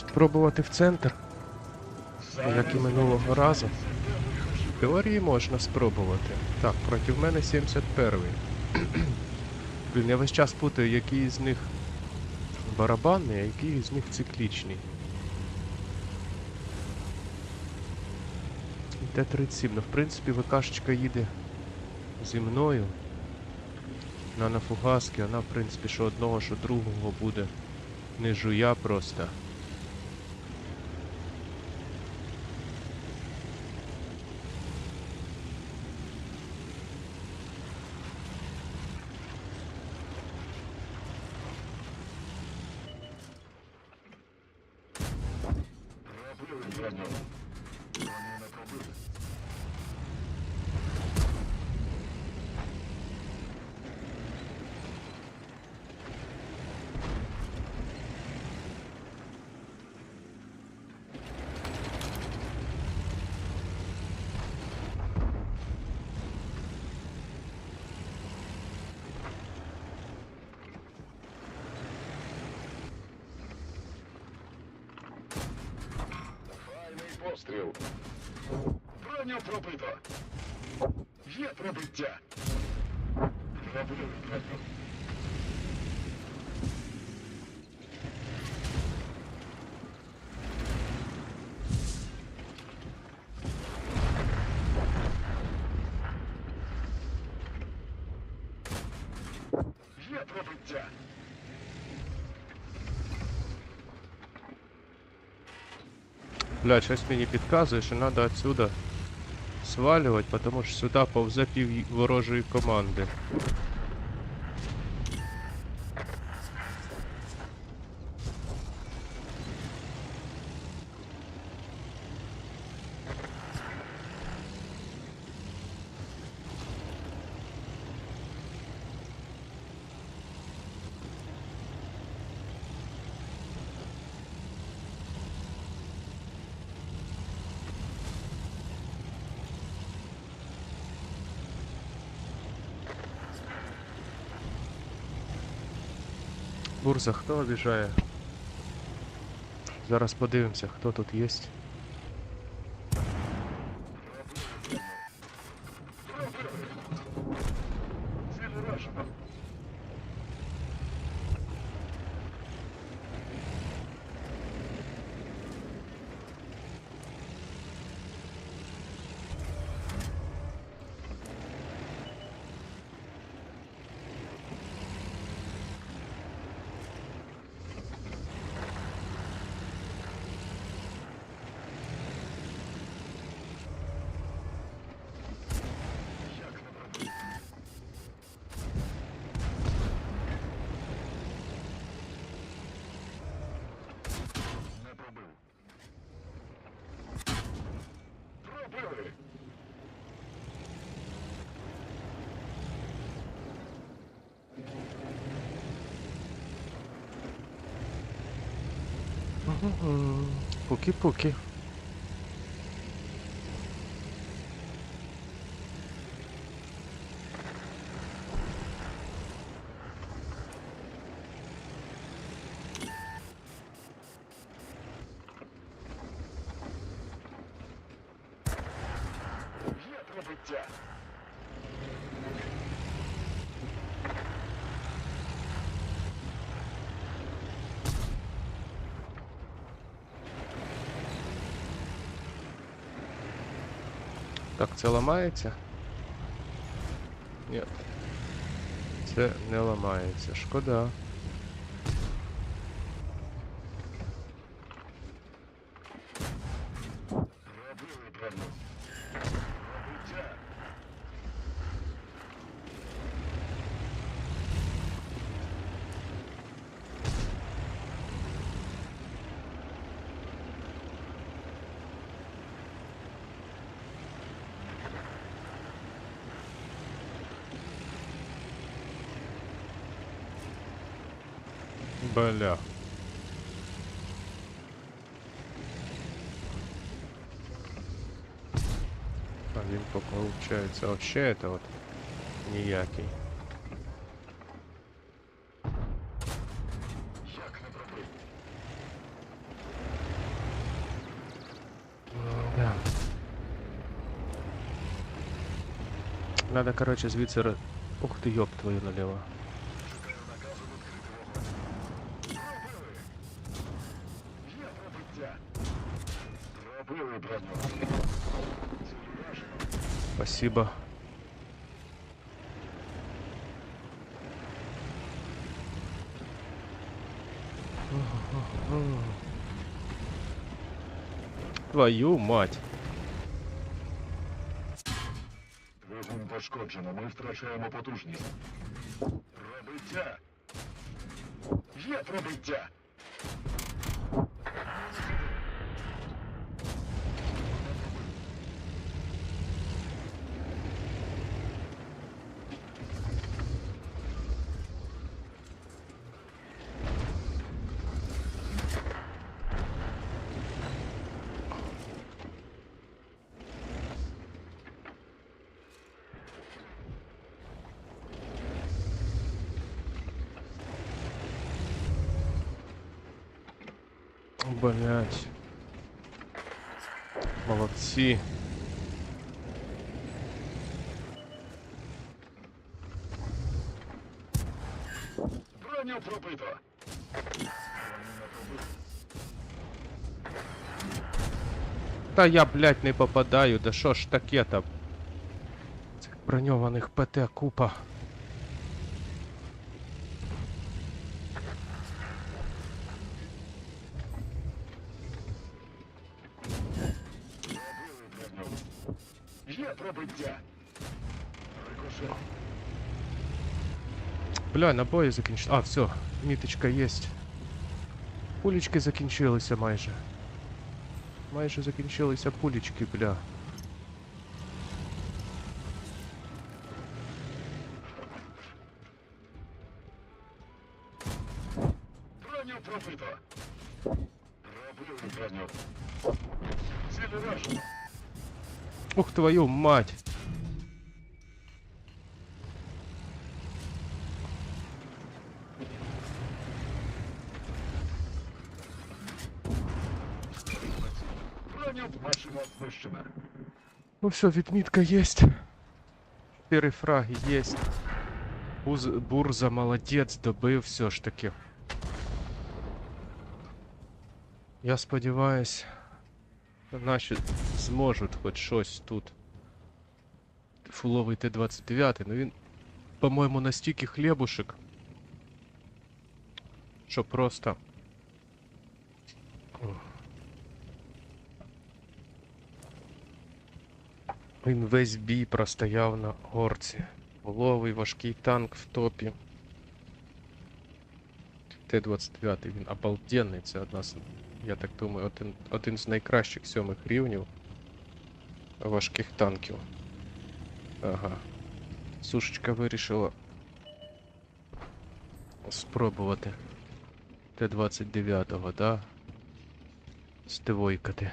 спробувати в центр, як і минулого разу. В теорії можна спробувати. Так, проти мене 71-й. Блін, я весь час путаю, який з них барабанний, а який з них циклічний. Т-37, ну в принципі ВКшечка їде зі мною. На нафугаски, вона в принципі що одного, що другого буде. Не жуя просто. だが、金のこです。Постріл. Броню пробито. Є пробиття. Роблю броню. Є пробиття. Бля, щось мені підказує, що треба отсюда свалювати, тому що сюди повзе пів ворожої команди. Бурза, хто обіжає? Зараз подивимося, хто тут є. Uhum. Puki puki. Yeah. Так, це ламається? Ні. Це не ламається. Шкода. Бля. Один получается. Вообще это вот неякий. Надо, короче, звиться... Ух ты, ёб твою налево. Спасибо. Твою мать. Двигун пошкоджено, ми втрачаємо потужність. Пробиття. Є пробиття. Блять. Молодці. Броню пробито. Та я, блядь, не попадаю, да що ж таке там? Цих ПТ купа. Пробили броню. Є пробиття. Рикошет. Бля, набої закінчили. А, все, міточка єсть. Пулечки закінчилися майже. Майже закінчилися пулечки, бля. Броню пробито. Пробили броню. Ціль уражено. Ух твою мать! Броню машина знищена. Ну все, відмітка єсть. Чотири фраги єсть. Буз... Бурза молодець, добив все ж таки. Я сподіваюсь, наші зможуть хоч щось тут. Фуловий Т-29, ну він, по-моєму, настільки хлібушек, що просто. Він весь бій простояв на горці. Головий важкий танк в топі. Т-29 він обалденний, це одна з, я так думаю, один, один з найкращих сьомих рівнів важких танків. Ага. Сушечка вирішила спробувати Т-29, да? Стивойкати.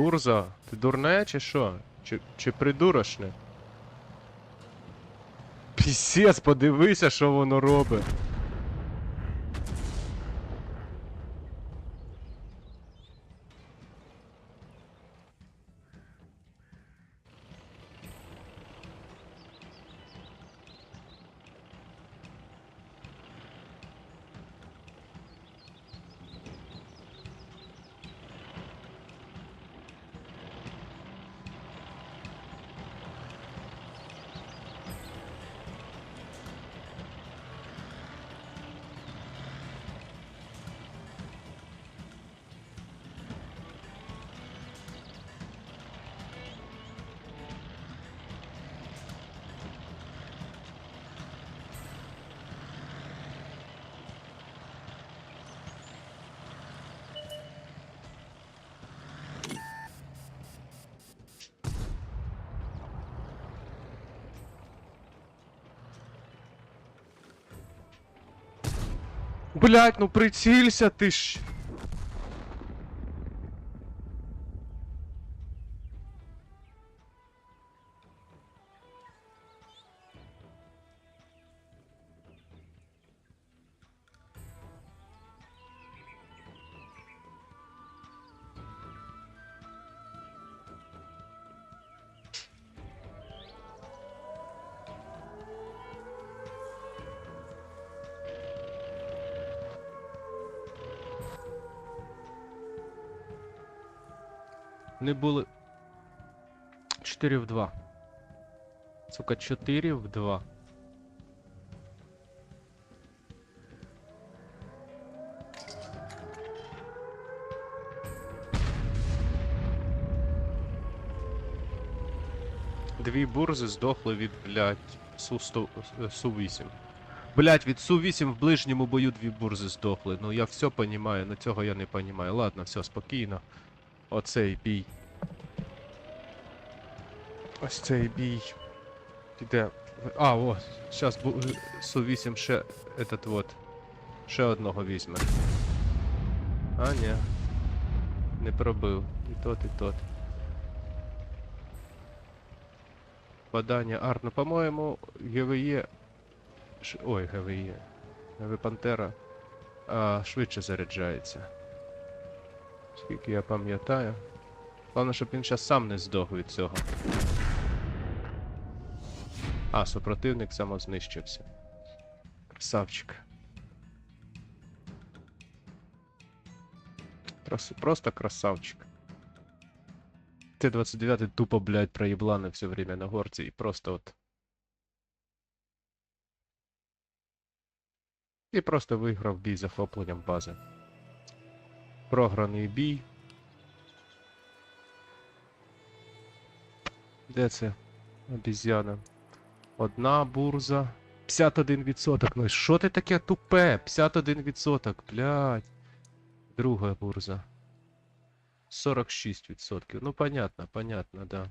Урза, ти дурне чи що? Чи, чи придурошне? Пісець, подивися, що воно робить. Блять, ну прицілься ти ж. Не були. 4 в 2. Сука, 4 в 2. Дві бурзи здохли від, блядь, Су-100, е, Су-8. Блядь, від Су-8 в ближньому бою дві бурзи здохли. Ну я все понімаю, но цього я не понімаю. Ладно, все, спокійно. Оцей бій. Ось цей бій. Іде. А, о, зараз Су-8 ще этот вот. Ще одного візьме. А, ні. Не пробив. І тот, і тот. Падання Арт. Ну, по-моєму, ГВЄ. Ш... Ой, ГВЄ. ГВ Пантера. А, швидше заряджається. Скільки я пам'ятаю. Головне, щоб він зараз сам не здох від цього. А, супротивник самознищився. Красавчик. Просто, просто красавчик. Т-29 тупо, блядь, проебланы все время на горці і просто от. І просто виграв бій захопленням бази. Програний бій. Де це? Обіз'яна. Одна бурза. 51%. Ну що ти таке тупе? 51%, блядь. Друга бурза. 46%. Ну понятно, понятно, да.